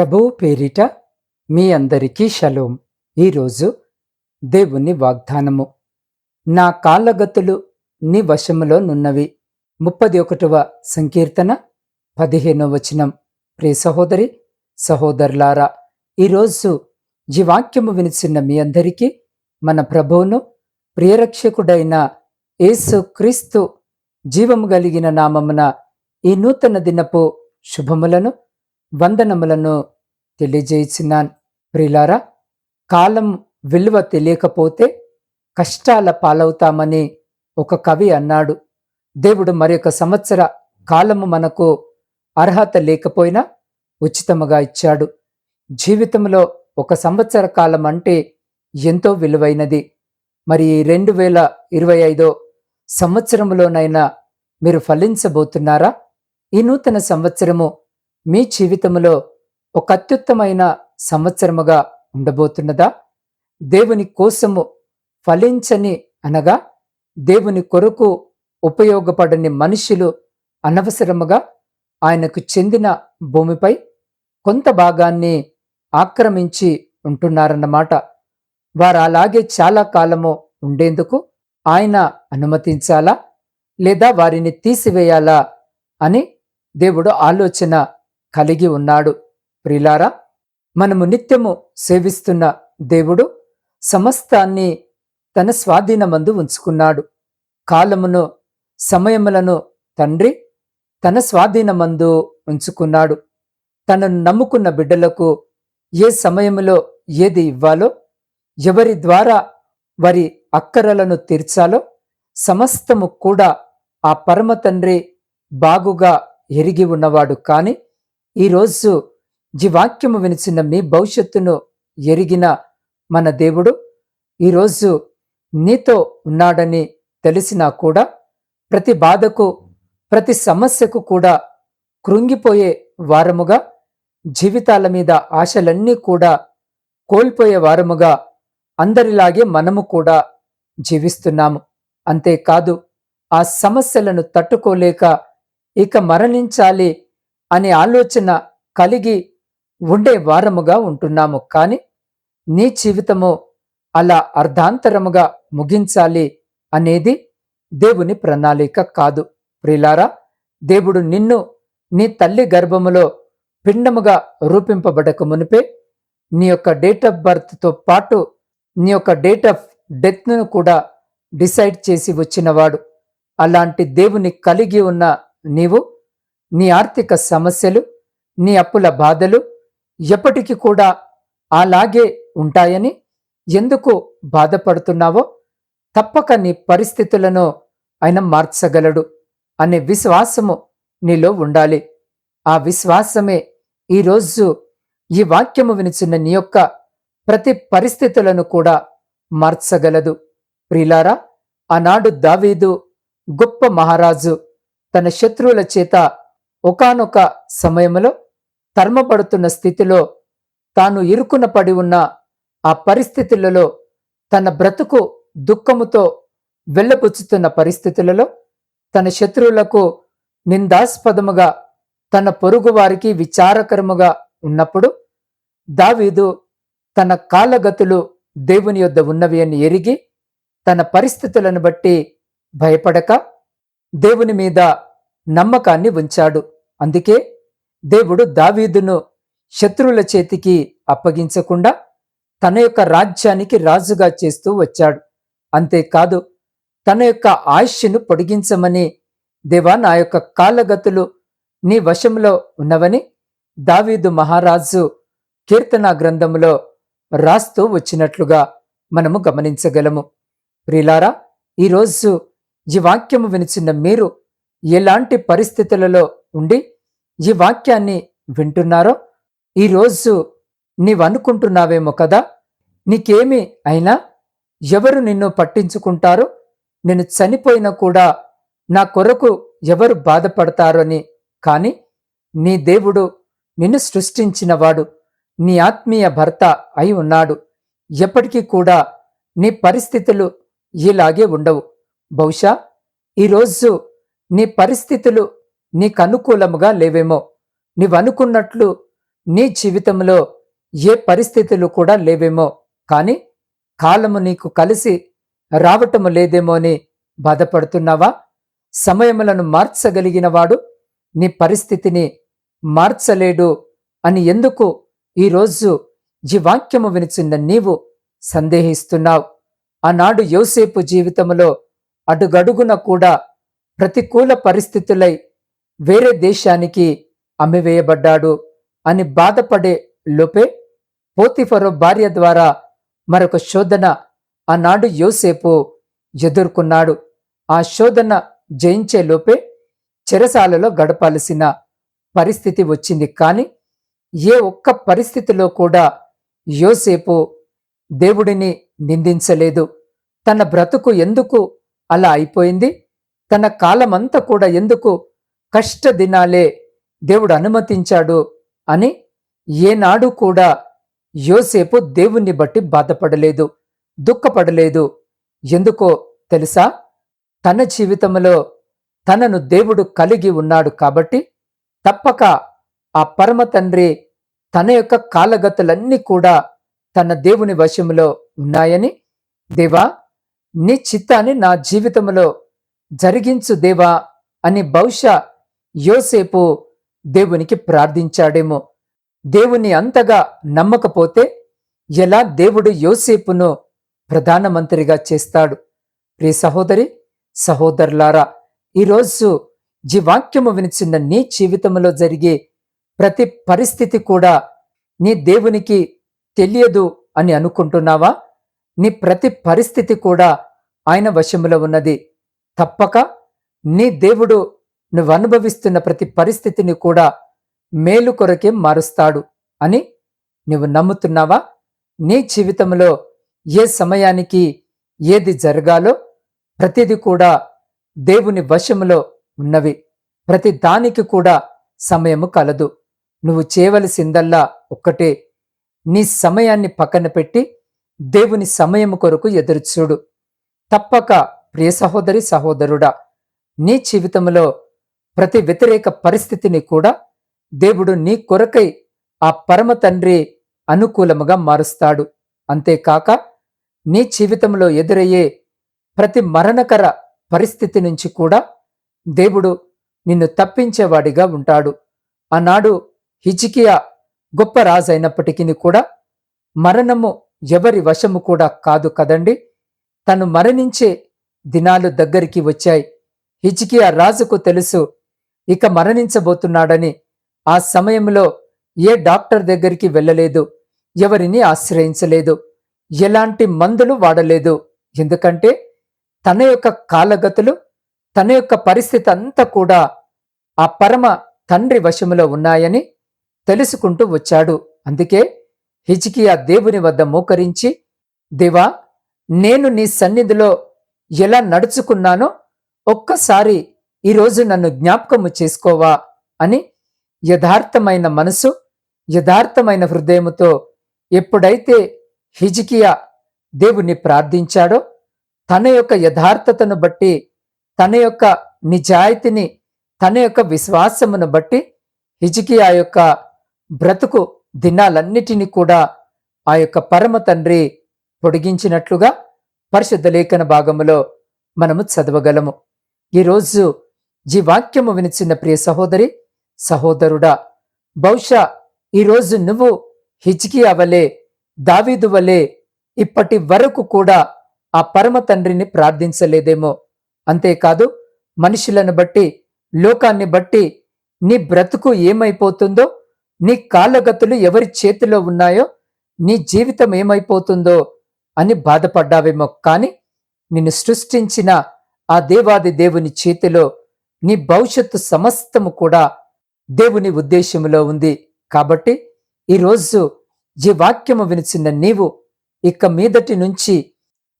ప్రభు పేరిట మీ అందరికీ షలోం. ఈరోజు దేవుని వాగ్దానము. నా కాళ్ళగతులు నీ వశములో నున్నవి. ముప్పది ఒకటవ సంకీర్తన పదిహేనవ వచనం. ప్రియ సహోదరి సహోదరులారా ఈరోజు ఈ వాక్యము వినిచిన్న మీ అందరికీ మన ప్రభువును ప్రియరక్షకుడైన యేసు క్రీస్తు జీవము కలిగిన నామమున ఈ నూతన దినపు శుభములను వందనములను తెలియజేసినాను. ప్రిలారా కాలం విలువ తెలియకపోతే కష్టాల పాలవుతామని ఒక కవి అన్నాడు. దేవుడు మరొక సంవత్సర కాలము మనకు అర్హత లేకపోయినా ఉచితముగా ఇచ్చాడు. జీవితంలో ఒక సంవత్సర కాలం అంటే ఎంతో విలువైనది. మరి ఈ రెండు వేల ఇరవై ఐదో సంవత్సరంలోనైనా మీరు ఫలించబోతున్నారా? ఈ నూతన సంవత్సరము మీ జీవితంలో ఒక అత్యుత్తమైన సంవత్సరముగా ఉండబోతున్నదా? దేవుని కోసము ఫలించని అనగా దేవుని కొరకు ఉపయోగపడని మనుషులు అనవసరముగా ఆయనకు చెందిన భూమిపై కొంత భాగాన్ని ఆక్రమించి ఉంటున్నారన్నమాట. వారు అలాగే చాలా కాలము ఉండేందుకు ఆయన అనుమతించాలా? లేదా వారిని తీసివేయాలా? అని దేవుడు ఆలోచన కలిగి ఉన్నాడు. ప్రిలారా మనము నిత్యము సేవిస్తున్న దేవుడు సమస్తాన్ని తన స్వాధీనమందు ఉంచుకున్నాడు. కాలమును సమయములను తండ్రి తన స్వాధీనమందు ఉంచుకున్నాడు. తనను నమ్ముకున్న బిడ్డలకు ఏ సమయములో ఏది ఇవ్వాలో ఎవరి ద్వారా వారి అక్కరలను తీర్చాలో సమస్తము కూడా ఆ పరమ తండ్రి బాగుగా ఎరిగి ఉన్నవాడు కాని ఈరోజు జీవాక్యము వాక్యము వినిచిన మీ భవిష్యత్తును ఎరిగిన మన దేవుడు. ఈరోజు నీతో ఉన్నాడని తెలిసినా కూడా ప్రతి బాధకు ప్రతి సమస్యకు కూడా కృంగిపోయే వారముగా జీవితాల మీద ఆశలన్నీ కూడా కోల్పోయే వారముగా అందరిలాగే మనము కూడా జీవిస్తున్నాము. అంతేకాదు ఆ సమస్యలను తట్టుకోలేక ఇక మరణించాలి అనే ఆలోచన కలిగి ఉండే వారముగా ఉంటున్నాము. కానీ నీ జీవితము అలా అర్ధాంతరముగా ముగించాలి అనేది దేవుని ప్రణాళిక కాదు. ప్రిలారా దేవుడు నిన్ను నీ తల్లి గర్భములో పిండముగా రూపింపబడక మునిపే నీ యొక్క డేట్ ఆఫ్ బర్త్తో పాటు నీ యొక్క డేట్ ఆఫ్ డెత్ను కూడా డిసైడ్ చేసి వచ్చినవాడు. అలాంటి దేవుని కలిగి ఉన్న నీవు నీ ఆర్థిక సమస్యలు నీ అప్పుల బాధలు ఎప్పటికీ కూడా అలాగే ఉంటాయని ఎందుకు బాధపడుతున్నావో తప్పక నీ పరిస్థితులను ఆయన మార్చగలడు అనే విశ్వాసము నీలో ఉండాలి. ఆ విశ్వాసమే ఈరోజు ఈ వాక్యము వినిచిన నీ యొక్క ప్రతి పరిస్థితులను కూడా మార్చగలదు. ప్రిలారా ఆనాడు దావీదు గొప్ప మహారాజు తన శత్రువుల చేత ఒకనొక సమయంలో తర్మపడుతున్న స్థితిలో తాను ఇరుకున పడి ఉన్న ఆ పరిస్థితులలో తన బ్రతుకు దుఃఖముతో వెళ్ళపుచ్చుతున్న పరిస్థితులలో తన శత్రువులకు నిందాస్పదముగా తన పొరుగువారికి విచారకరముగా ఉన్నప్పుడు దావీదు తన కాలగతులు దేవుని యొద్ద ఉన్నవి అని ఎరిగి తన పరిస్థితులను బట్టి భయపడక దేవుని మీద నమ్మకాన్ని ఉంచాడు. అందుకే దేవుడు దావీదును శత్రువుల చేతికి అప్పగించకుండా తన యొక్క రాజ్యానికి రాజుగా చేస్తూ వచ్చాడు. అంతేకాదు తన యొక్క ఆయుష్ను పొడిగించమని దేవా నా యొక్క కాలగతులు నీ వశంలో ఉన్నవని దావీదు మహారాజు కీర్తనా గ్రంథంలో రాస్తూ వచ్చినట్లుగా మనము గమనించగలము. ప్రిలారా ఈరోజు ఈ వాక్యము వినిచిన మీరు ఎలాంటి పరిస్థితులలో ఉండి ఈ వాక్యాన్ని వింటున్నారో ఈరోజు నీవనుకుంటున్నావేమో కదా? నీకేమి అయినా ఎవరు నిన్ను పట్టించుకుంటారో? నేను చనిపోయినా కూడా నా కొరకు ఎవరు బాధపడతారని. కానీ కాని నీ దేవుడు నిన్ను సృష్టించినవాడు నీ ఆత్మీయ భర్త అయి ఉన్నాడు. ఎప్పటికీ కూడా నీ పరిస్థితులు ఇలాగే ఉండవు. బహుశా ఈరోజు నీ పరిస్థితులు నీకనుకూలముగా లేవేమో. నీవనుకున్నట్లు నీ జీవితంలో ఏ పరిస్థితులు కూడా లేవేమో. కానీ కాలము నీకు కలిసి రావటము లేదేమో అని బాధపడుతున్నావా? సమయములను మార్చగలిగినవాడు నీ పరిస్థితిని మార్చలేడు అని ఎందుకు ఈరోజు ఈ వాక్యము వినిచిన్న నీవు సందేహిస్తున్నావు? ఆనాడు యోసేపు జీవితంలో అడుగడుగున కూడా ప్రతికూల పరిస్థితులై వేరే దేశానికి అమ్మివేయబడ్డాడు అని బాధపడే లోపే పోతిఫరో భార్య ద్వారా మరొక శోధన ఆనాడు యోసేపు ఎదుర్కొన్నాడు. ఆ శోధన జయించే లోపే చెరసాలలో గడపాల్సిన పరిస్థితి వచ్చింది. కానీ ఏ ఒక్క పరిస్థితిలో కూడా యోసేపు దేవుడిని నిందించలేదు. తన బ్రతుకు ఎందుకు అలా అయిపోయింది? తన కాలమంతా కూడా ఎందుకు కష్ట దినాలే దేవుడు అనుమతించాడు అని ఏనాడు కూడా యోసేపు దేవుణ్ణి బట్టి బాధపడలేదు దుఃఖపడలేదు. ఎందుకో తెలుసా? తన జీవితంలో తనను దేవుడు కలిగి ఉన్నాడు కాబట్టి తప్పక ఆ పరమ తండ్రి తన యొక్క కాలగతులన్నీ కూడా తన దేవుని వశములో ఉన్నాయని దేవా నీ చిత్తాన్ని నా జీవితంలో జరిగించు దేవా అని బహుశా యోసేపు దేవునికి ప్రార్థించాడేమో. దేవుని అంతగా నమ్మకపోతే ఎలా దేవుడు యోసేపును ప్రధానమంత్రిగా చేస్తాడు? ప్రియ సహోదరి సహోదరులారా ఈరోజు జీవాక్యము వినిచిన నీ జీవితంలో జరిగే ప్రతి పరిస్థితి కూడా నీ దేవునికి తెలియదు అని అనుకుంటున్నావా? నీ ప్రతి పరిస్థితి కూడా ఆయన వశములో ఉన్నది. తప్పక నీ దేవుడు నువ్వు అనుభవిస్తున్న ప్రతి పరిస్థితిని కూడా మేలు కొరకే మారుస్తాడు అని నువ్వు నమ్ముతున్నావా? నీ జీవితంలో ఏ సమయానికి ఏది జరగాలో ప్రతిది కూడా దేవుని వశములో ఉన్నవి. ప్రతి దానికి కూడా సమయము కలదు. నువ్వు చేయవలసిందల్లా ఒక్కటే. నీ సమయాన్ని పక్కన పెట్టి దేవుని సమయము కొరకు ఎదురుచూడు. తప్పక ప్రియ సహోదరి సహోదరుడా నీ జీవితంలో ప్రతి వ్యతిరేక పరిస్థితిని కూడా దేవుడు నీ కొరకై ఆ పరమ తండ్రి అనుకూలముగా మారుస్తాడు. అంతేకాక నీ జీవితంలో ఎదురయ్యే ప్రతి మరణకర పరిస్థితి నుంచి కూడా దేవుడు నిన్ను తప్పించేవాడిగా ఉంటాడు. ఆనాడు హిజికియా గొప్ప రాజు అయినప్పటికీ కూడా మరణము ఎవరి వశము కూడా కాదు కదండి. తను మరణించే దినాలు దగ్గరికి వచ్చాయి. హిజ్కియా రాజుకు తెలుసు ఇక మరణించబోతున్నాడని. ఆ సమయంలో ఏ డాక్టర్ దగ్గరికి వెళ్ళలేదు ఎవరిని ఆశ్రయించలేదు ఎలాంటి మందులు వాడలేదు. ఎందుకంటే తన యొక్క కాలగతులు తన యొక్క పరిస్థితి అంతా కూడా ఆ పరమ తండ్రి వశములో ఉన్నాయని తెలుసుకుంటూ వచ్చాడు. అందుకే హిజ్కియా దేవుని వద్ద మోకరించి దేవా నేను నీ సన్నిధిలో ఎలా నడుచుకున్నానో ఒక్కసారి ఈరోజు నన్ను జ్ఞాపకము చేసుకోవా అని యథార్థమైన మనసు యథార్థమైన హృదయముతో ఎప్పుడైతే హిజికియా దేవుణ్ణి ప్రార్థించాడో తన యొక్క యథార్థతను బట్టి తన యొక్క నిజాయితీని తన యొక్క విశ్వాసమును బట్టి హిజికియా యొక్క బ్రతుకు దినాలన్నిటినీ కూడా ఆ యొక్క పరమ తండ్రి పొడిగించినట్లుగా పరిశుద్ధ లేఖన భాగములో మనము చదవగలము. ఈరోజు ఈ వాక్యము వినిచిన ప్రియ సహోదరి సహోదరుడా బహుశా ఈరోజు నువ్వు హిజ్కియా వలే దావీదు వలే ఇప్పటి వరకు కూడా ఆ పరమ తండ్రిని ప్రార్థించలేదేమో. అంతేకాదు మనుషులను బట్టి లోకాన్ని బట్టి నీ బ్రతుకు ఏమైపోతుందో నీ కాళ్ళగతులు ఎవరి చేతిలో ఉన్నాయో నీ జీవితం ఏమైపోతుందో అని బాధపడ్డావేమో. కాని నిన్ను సృష్టించిన ఆ దేవాది దేవుని చేతిలో నీ భవిష్యత్తు సమస్తము కూడా దేవుని ఉద్దేశంలో ఉంది. కాబట్టి ఈరోజు ఈ వాక్యము వినిచిన నీవు ఇక మీదటి నుంచి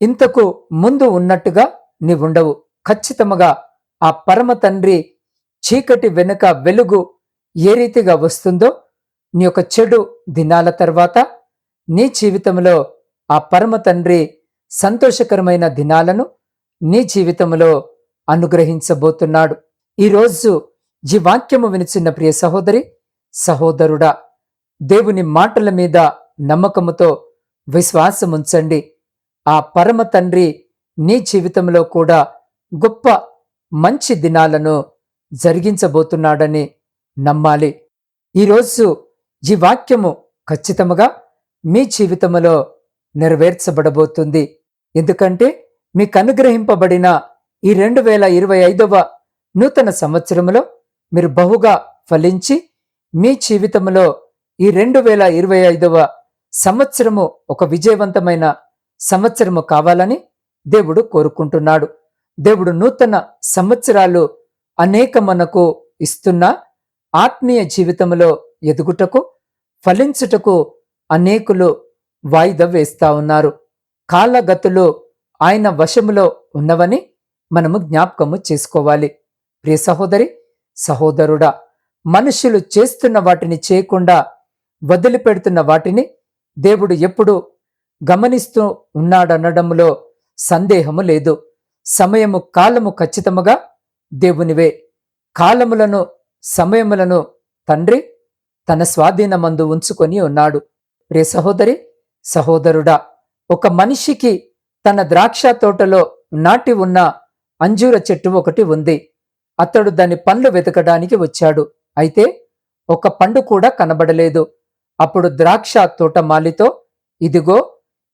ఇంతకు ముందు ఉన్నట్టుగా నీవుండవు. ఖచ్చితముగా ఆ పరమ తండ్రి చీకటి వెనుక వెలుగు ఏ రీతిగా వస్తుందో నీ యొక్క చెడు దినాల తర్వాత నీ జీవితంలో ఆ పరమ తండ్రి సంతోషకరమైన దినాలను నీ జీవితంలో అనుగ్రహించబోతున్నాడు. ఈరోజు ఈ వాక్యము వినిచిన్న ప్రియ సహోదరి సహోదరుడా దేవుని మాటల మీద నమ్మకముతో విశ్వాసముంచండి. ఆ పరమ తండ్రి నీ జీవితంలో కూడా గొప్ప మంచి దినాలను జరిగించబోతున్నాడని నమ్మాలి. ఈరోజు ఈ వాక్యము ఖచ్చితముగా మీ జీవితంలో నెరవేర్చబడబోతుంది. ఎందుకంటే మీకు అనుగ్రహింపబడిన ఈ రెండు వేల ఇరవై ఐదవ నూతన సంవత్సరంలో మీరు బహుగా ఫలించి మీ జీవితంలో ఈ రెండు వేల ఇరవై ఐదవ సంవత్సరము ఒక విజయవంతమైన సంవత్సరము కావాలని దేవుడు కోరుకుంటున్నాడు. దేవుడు నూతన సంవత్సరాలు అనేక మనకు ఇస్తున్న ఆత్మీయ జీవితంలో ఎదుగుటకు ఫలించుటకు అనేకులు వాయిదా వేస్తా ఉన్నారు. కాళ్ళగతులు ఆయన వశములో ఉన్నవని మనము జ్ఞాపకము చేసుకోవాలి. ప్రియ సహోదరి సహోదరుడా మనుషులు చేస్తున్న వాటిని చేయకుండా వదిలిపెడుతున్న వాటిని దేవుడు ఎప్పుడు గమనిస్తూ ఉన్నాడనడంలో సందేహము లేదు. సమయము కాలము ఖచ్చితముగా దేవునివే. కాలములను సమయములను తండ్రి తన స్వాధీనమందు ఉంచుకొని ఉన్నాడు. ప్రియ సహోదరి సహోదరుడా ఒక మనిషికి తన ద్రాక్ష తోటలో నాటి ఉన్న అంజూర చెట్టు ఒకటి ఉంది. అతడు దాని పండ్లు వెతకడానికి వచ్చాడు. అయితే ఒక పండు కూడా కనబడలేదు. అప్పుడు ద్రాక్ష తోటమాలితో ఇదిగో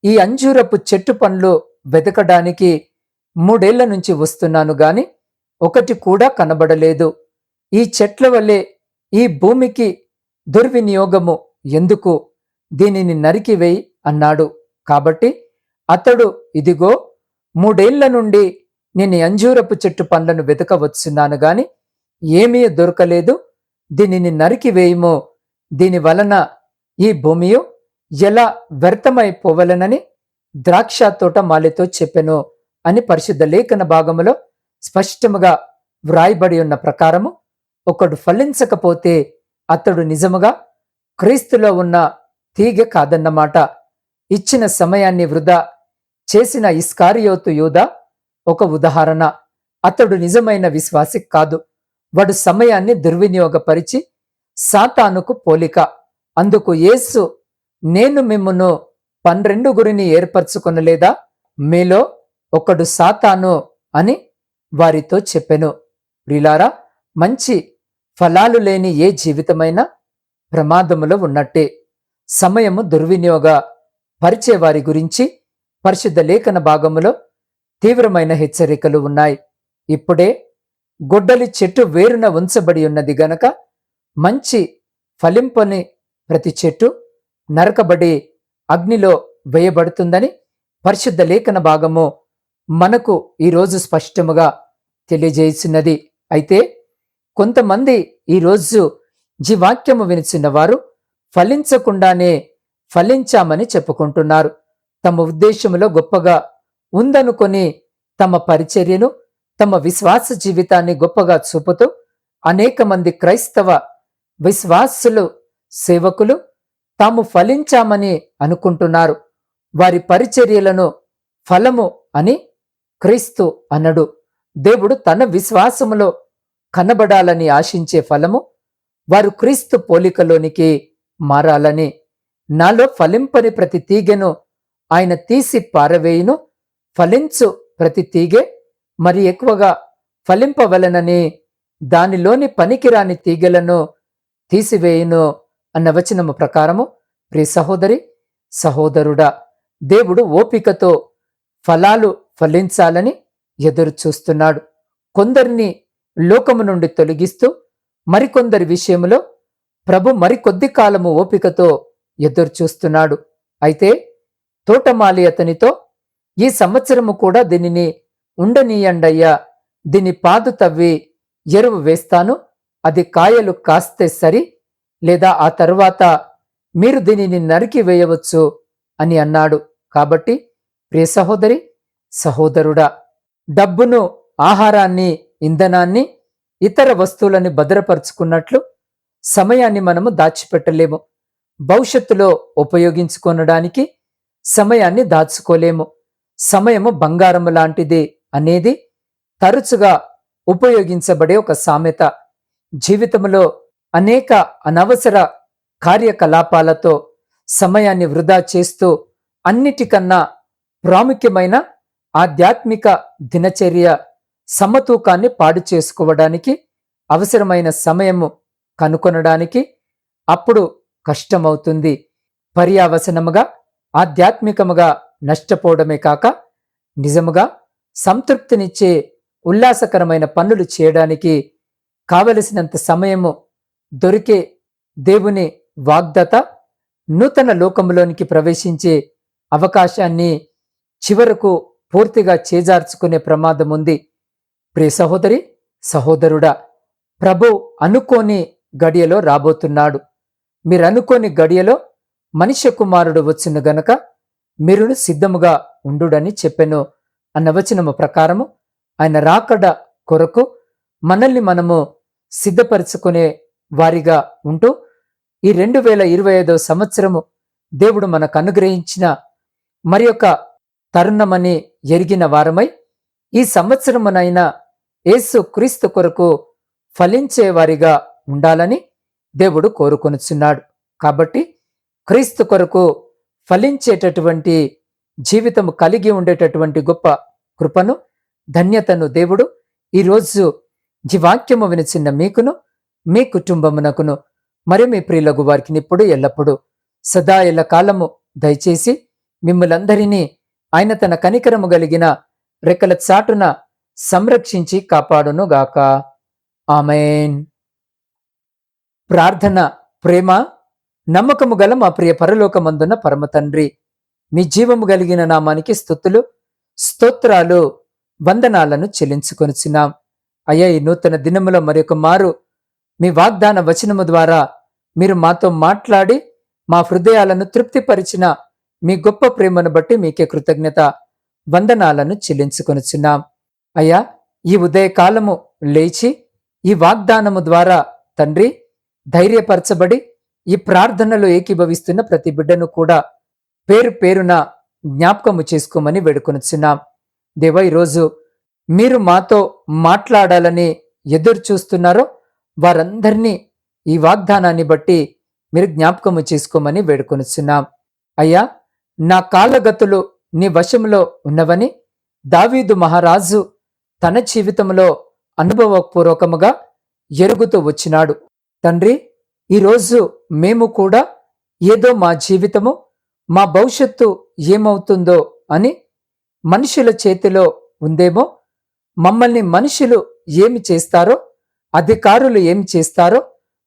ఈ అంజూరపు చెట్టు పండ్లు వెతకడానికి మూడేళ్ళ నుంచి వస్తున్నాను గాని ఒకటి కూడా కనబడలేదు. ఈ చెట్ల వల్లే ఈ భూమికి దుర్వినియోగము ఎందుకు? దీనిని నరికివేయి అన్నాడు. కాబట్టి అతడు ఇదిగో మూడేళ్ళ నుండి నేను అంజూరపు చెట్టు పండ్లను వెతకవచ్చున్నాను గాని ఏమీ దొరకలేదు. దీనిని నరికివేయమో దీని వలన ఈ భూమియు ఎలా వ్యర్థమైపోవలనని ద్రాక్ష తోట మాలితో చెప్పెను అని పరిశుద్ధ లేఖన భాగములో స్పష్టముగా వ్రాయబడి ఉన్న ప్రకారము ఒకడు ఫలించకపోతే అతడు నిజముగా క్రీస్తులో ఉన్న తీగ కాదన్నమాట. ఇచ్చిన సమయాన్ని వృధా చేసిన ఇస్కారియోతు యూద ఒక ఉదాహరణ. అతడు నిజమైన విశ్వాసి కాదు. వాడు సమయాన్ని దుర్వినియోగపరిచి సాతానుకు పోలిక. అందుకు యేసు నేను మిమ్మును పన్నెండు గురిని ఏర్పరచుకొనలేదా మీలో ఒకడు సాతాను అని వారితో చెప్పెను. ప్రిలారా మంచి ఫలాలు లేని ఏ జీవితమైనా ప్రమాదములో ఉన్నట్టే. సమయము దుర్వినియోగ పరిచే వారి గురించి పరిశుద్ధ లేఖన భాగములో తీవ్రమైన హెచ్చరికలు ఉన్నాయి. ఇప్పుడే గొడ్డలి చెట్టు వేరున ఉంచబడి ఉన్నది గనక మంచి ఫలింపని ప్రతి చెట్టు నరకబడి అగ్నిలో వేయబడుతుందని పరిశుద్ధ లేఖన భాగము మనకు ఈరోజు స్పష్టముగా తెలియజేసినది. అయితే కొంతమంది ఈరోజు జీవాక్యము వినిచిన వారు ఫలించకుండానే ఫలించామని చెప్పుకుంటున్నారు. తమ ఉద్దేశములో గొప్పగా ఉందనుకొని తమ పరిచర్యను తమ విశ్వాస జీవితాన్ని గొప్పగా చూపుతూ అనేక మంది క్రైస్తవ విశ్వాసులు సేవకులు తాము ఫలించామని అనుకుంటున్నారు. వారి పరిచర్యలను ఫలము అని క్రీస్తు అనడు. దేవుడు తన విశ్వాసములో కనబడాలని ఆశించే ఫలము వారు క్రీస్తు పోలికలోనికి మారాలని నాలో ఫలింపని ప్రతి తీగెను ఆయన తీసి పారవేయును. ఫలించు ప్రతి తీగె మరి ఎక్కువగా ఫలింపవలనని దానిలోని పనికిరాని తీగలను తీసివేయును అన్న వచనము ప్రకారము. ప్రియ సహోదరి సహోదరుడా దేవుడు ఓపికతో ఫలాలు ఫలించాలని ఎదురు చూస్తున్నాడు. కొందరిని లోకము నుండి తొలగిస్తూ మరికొందరి విషయంలో ప్రభు మరికొద్ది కాలము ఓపికతో ఎదురుచూస్తున్నాడు. అయితే తోటమాలి అతనితో ఈ సంవత్సరము కూడా దీనిని ఉండనీయండయ్యా. దీని పాదు తవ్వి ఎరువు వేస్తాను. అది కాయలు కాస్తే సరి లేదా ఆ తరువాత మీరు దీనిని నరికి వేయవచ్చు అని అన్నాడు. కాబట్టి ప్రియ సహోదరి సహోదరుడా డబ్బును ఆహారాన్ని ఇంధనాన్ని ఇతర వస్తువులని భద్రపరుచుకున్నట్లు సమయాన్ని మనము దాచిపెట్టలేము. భవిష్యత్తులో ఉపయోగించుకొనడానికి సమయాన్ని దాచుకోలేము. సమయము బంగారము లాంటిది అనేది తరచుగా ఉపయోగించబడే ఒక సామెత. జీవితంలో అనేక అనవసర కార్యకలాపాలతో సమయాన్ని వృధా చేస్తూ అన్నిటికన్నా ప్రాముఖ్యమైన ఆధ్యాత్మిక దినచర్య సమతూకాన్ని పాడు చేసుకోవడానికి అవసరమైన సమయము కనుకొనడానికి అప్పుడు కష్టమవుతుంది. పర్యావసనముగా ఆధ్యాత్మికముగా నష్టపోవడమే కాక నిజముగా సంతృప్తినిచ్చే ఉల్లాసకరమైన పనులు చేయడానికి కావలసినంత సమయము దొరికే దేవుని వాగ్దత నూతన లోకంలోనికి ప్రవేశించే అవకాశాన్ని చివరకు పూర్తిగా చేజార్చుకునే ప్రమాదం ఉంది ప్రియ సహోదరి సహోదరుడా ప్రభు అనుకోని గడియలో రాబోతున్నాడు. మీరనుకోని గడియలో మనిషి కుమారుడు వచ్చిన గనక మీరును సిద్ధముగా ఉండుడని చెప్పెను అన్న వచనము ప్రకారము ఆయన రాకడ కొరకు మనల్ని మనము సిద్ధపరచుకునే వారిగా ఉంటూ ఈ రెండు వేల ఇరవై ఐదో సంవత్సరము దేవుడు మనకు అనుగ్రహించిన మరి యొక్క తరుణమని ఎరిగిన వారమై ఈ సంవత్సరమునైనా యేసు క్రీస్తు కొరకు ఫలించే వారిగా ఉండాలని దేవుడు కోరుకొనుచున్నాడు. కాబట్టి క్రీస్తు కొరకు ఫలించేటటువంటి జీవితము కలిగి ఉండేటటువంటి గొప్ప కృపను ధన్యతను దేవుడు ఈరోజు జీవాక్యము వినిచిన్న మీకును మీ కుటుంబమునకును మరి మీ ప్రియులకు వారికి ఇప్పుడు ఎల్లప్పుడూ సదా ఎల్ల కాలము దయచేసి మిమ్మలందరినీ ఆయన తన కనికరము కలిగిన రెక్కల చాటున సంరక్షించి కాపాడును గాక ఆమెన్. ప్రార్థన ప్రేమ నమ్మకము గల మా ప్రియ పరలోకమందున్న పరమ తండ్రి. మీ జీవము కలిగిన నామానికి స్థుతులు స్తోత్రాలు వందనాలను చెల్లించుకొనిచున్నాం. అయ్యా ఈ నూతన దినములో మరొక మారు మీ వాగ్దాన వచనము ద్వారా మీరు మాతో మాట్లాడి మా హృదయాలను తృప్తిపరిచిన మీ గొప్ప ప్రేమను బట్టి మీకే కృతజ్ఞత వందనాలను చెల్లించుకొనిచున్నాం. అయ్యా ఈ ఉదయకాలము లేచి ఈ వాగ్దానము ద్వారా తండ్రి ధైర్యపరచబడి ఈ ప్రార్థనలో ఏకీభవిస్తున్న ప్రతి బిడ్డను కూడా పేరు పేరున జ్ఞాపకము చేసుకోమని వేడుకొనిచున్నాం. దేవ ఈరోజు మీరు మాతో మాట్లాడాలని ఎదురు చూస్తున్నారో వారందరినీ ఈ వాగ్దానాన్ని బట్టి మీరు జ్ఞాపకము చేసుకోమని వేడుకొనిచున్నాం. అయ్యా నా కాలగతులు నీ వశంలో ఉన్నవని దావీదు మహారాజు తన జీవితంలో అనుభవపూర్వకముగా ఎరుగుతూ వచ్చినాడు. తండ్రి ఈరోజు మేము కూడా ఏదో మా జీవితము మా భవిష్యత్తు ఏమవుతుందో అని మనుషుల చేతిలో ఉందేమో మమ్మల్ని మనుషులు ఏమి చేస్తారో అధికారులు ఏమి చేస్తారో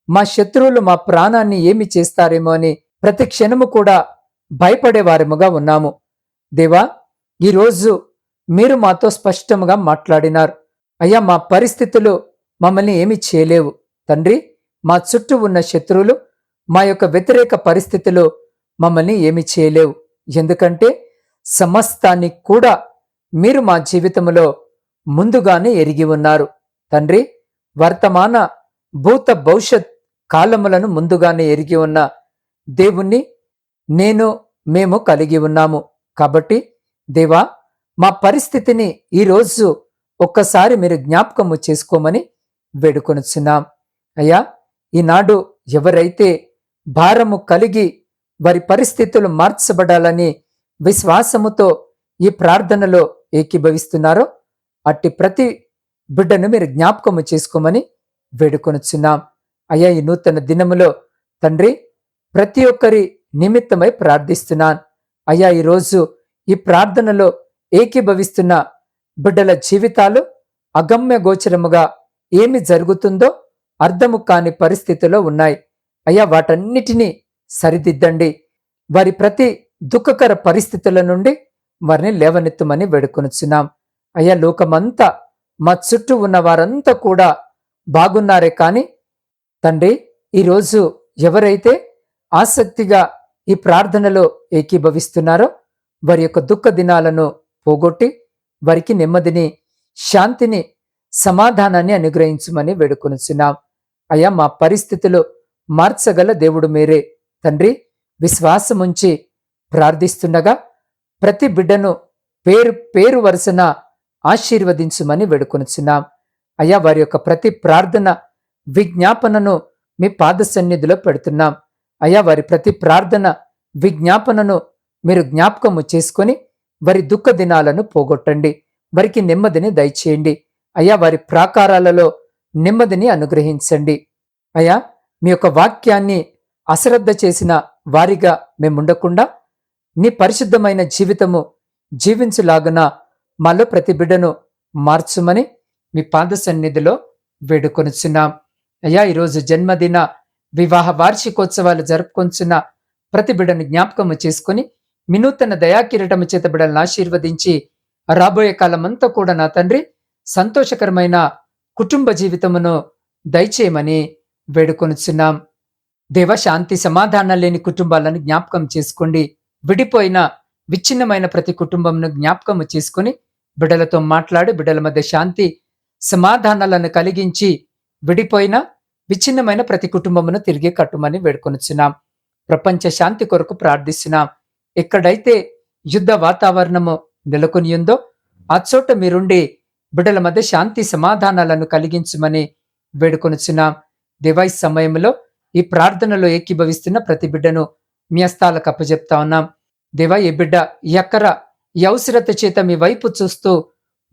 మా శత్రువులు మా ప్రాణాన్ని ఏమి చేస్తారేమో అని ప్రతి క్షణము కూడా భయపడేవారముగా ఉన్నాము. దేవా ఈరోజు మీరు మాతో స్పష్టంగా మాట్లాడినారు. అయ్యా మా పరిస్థితులు మమ్మల్ని ఏమి చేయలేవు. తండ్రి మా చుట్టూ ఉన్న శత్రువులు మా యొక్క వ్యతిరేక పరిస్థితులు మమ్మల్ని ఏమి చేయలేవు. ఎందుకంటే సమస్తాన్ని కూడా మీరు మా జీవితంలో ముందుగానే ఎరిగి ఉన్నారు. తండ్రి వర్తమాన భూత భవిష్యత్ కాలములను ముందుగానే ఎరిగి ఉన్న దేవుణ్ణి నేను మేము కలిగి ఉన్నాము. కాబట్టి దేవా మా పరిస్థితిని ఈరోజు ఒక్కసారి మీరు జ్ఞాపకము చేసుకోమని వేడుకొనుచున్నాం. అయ్యా ఈనాడు ఎవరైతే భారము కలిగి వారి పరిస్థితులు మార్చబడాలని విశ్వాసముతో ఈ ప్రార్థనలో ఏకీభవిస్తున్నారో అట్టి ప్రతి బిడ్డను మీరు జ్ఞాపకము చేసుకోమని వేడుకొనుచున్నాం. అయ్యా ఈ నూతన దినములో తండ్రి ప్రతి ఒక్కరి నిమిత్తమై ప్రార్థిస్తున్నాను అయ్యా ఈరోజు ఈ ప్రార్థనలో ఏకీభవిస్తున్న బిడ్డల జీవితాలు అగమ్య గోచరముగా ఏమి జరుగుతుందో అర్థము కాని పరిస్థితిలో ఉన్నాయి. అయ్యా వాటన్నిటినీ సరిదిద్దండి. వారి ప్రతి దుఃఖకర పరిస్థితుల నుండి వారిని లేవనెత్తమని వేడుకొనుచున్నాం. అయ్యా లోకమంతా మా చుట్టూ ఉన్న వారంతా కూడా బాగున్నారే కాని తండ్రి ఈరోజు ఎవరైతే ఆసక్తిగా ఈ ప్రార్థనలో ఏకీభవిస్తున్నారో వారి యొక్క దుఃఖ దినాలను పోగొట్టి వారికి నెమ్మదిని శాంతిని సమాధానాన్ని అనుగ్రహించమని వేడుకొనుచున్నాం. అయ్యా మా పరిస్థితులు మార్చగల దేవుడు మీరే. తండ్రి విశ్వాసముంచి ప్రార్థిస్తుండగా ప్రతి బిడ్డను పేరు పేరు వరుసన ఆశీర్వదించుమని వేడుకొనుచున్నాం. అయ్యా వారి యొక్క ప్రతి ప్రార్థన విజ్ఞాపనను మీ పాద సన్నిధిలో పెడుతున్నాం. అయ్యా వారి ప్రతి ప్రార్థన విజ్ఞాపనను మీరు జ్ఞాపకము చేసుకొని వారి దుఃఖ దినాలను పోగొట్టండి. వారికి నెమ్మదిని దయచేయండి. అయ్యా వారి ప్రాకారాలలో నెమ్మదిని అనుగ్రహించండి. అయ్యా మీ యొక్క వాక్యాన్ని అశ్రద్ధ చేసిన వారిగా మేముండకుండా నీ పరిశుద్ధమైన జీవితము జీవించులాగున మాలో ప్రతి బిడ్డను మార్చుమని మీ పాద సన్నిధిలో వేడుకొనుచున్నాం. అయ్యా ఈరోజు జన్మదిన వివాహ వార్షికోత్సవాలు జరుపుకొంచున్న ప్రతి బిడ్డను జ్ఞాపకము చేసుకుని వినూతన దయాకిరటము చేత బిడ్డలను ఆశీర్వదించి రాబోయే కాలమంతా కూడా నా తండ్రి సంతోషకరమైన కుటుంబ జీవితమును దయచేయమని వేడుకొనుచున్నాం. దేవ శాంతి సమాధానం లేని కుటుంబాలను జ్ఞాపకం చేసుకోండి. విడిపోయిన విచ్ఛిన్నమైన ప్రతి కుటుంబంను జ్ఞాపకము చేసుకుని బిడ్డలతో మాట్లాడి బిడల మధ్య శాంతి సమాధానాలను కలిగించి విడిపోయిన విచ్ఛిన్నమైన ప్రతి కుటుంబమును తిరిగి కట్టుమని వేడుకొనుచున్నాం. ప్రపంచ శాంతి కొరకు ప్రార్థిస్తున్నాం. ఎక్కడైతే యుద్ధ వాతావరణము నెలకొని ఉందో ఆ చోట మీరుండి బిడ్డల మధ్య శాంతి సమాధానాలను కలిగించమని వేడుకొనుచున్నాం. దివాయి సమయంలో ఈ ప్రార్థనలో ఏకీభవిస్తున్న ప్రతి బిడ్డను మీ హస్తాలకు అప్పచెప్తా ఉన్నాం. దేవా ఈ బిడ్డ ఎక్కర అక్కర ఈ అవసరత చేత మీ వైపు చూస్తూ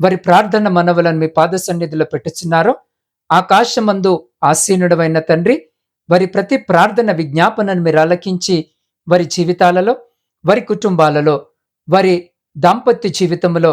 వారి ప్రార్థన మనవలను మీ పాద సన్నిధిలో పెట్టుచున్నారో ఆకాశమందు ఆసీనుడమైన తండ్రి వారి ప్రతి ప్రార్థన విజ్ఞాపనను మీరు ఆలకించి వారి జీవితాలలో వారి కుటుంబాలలో వారి దాంపత్య జీవితంలో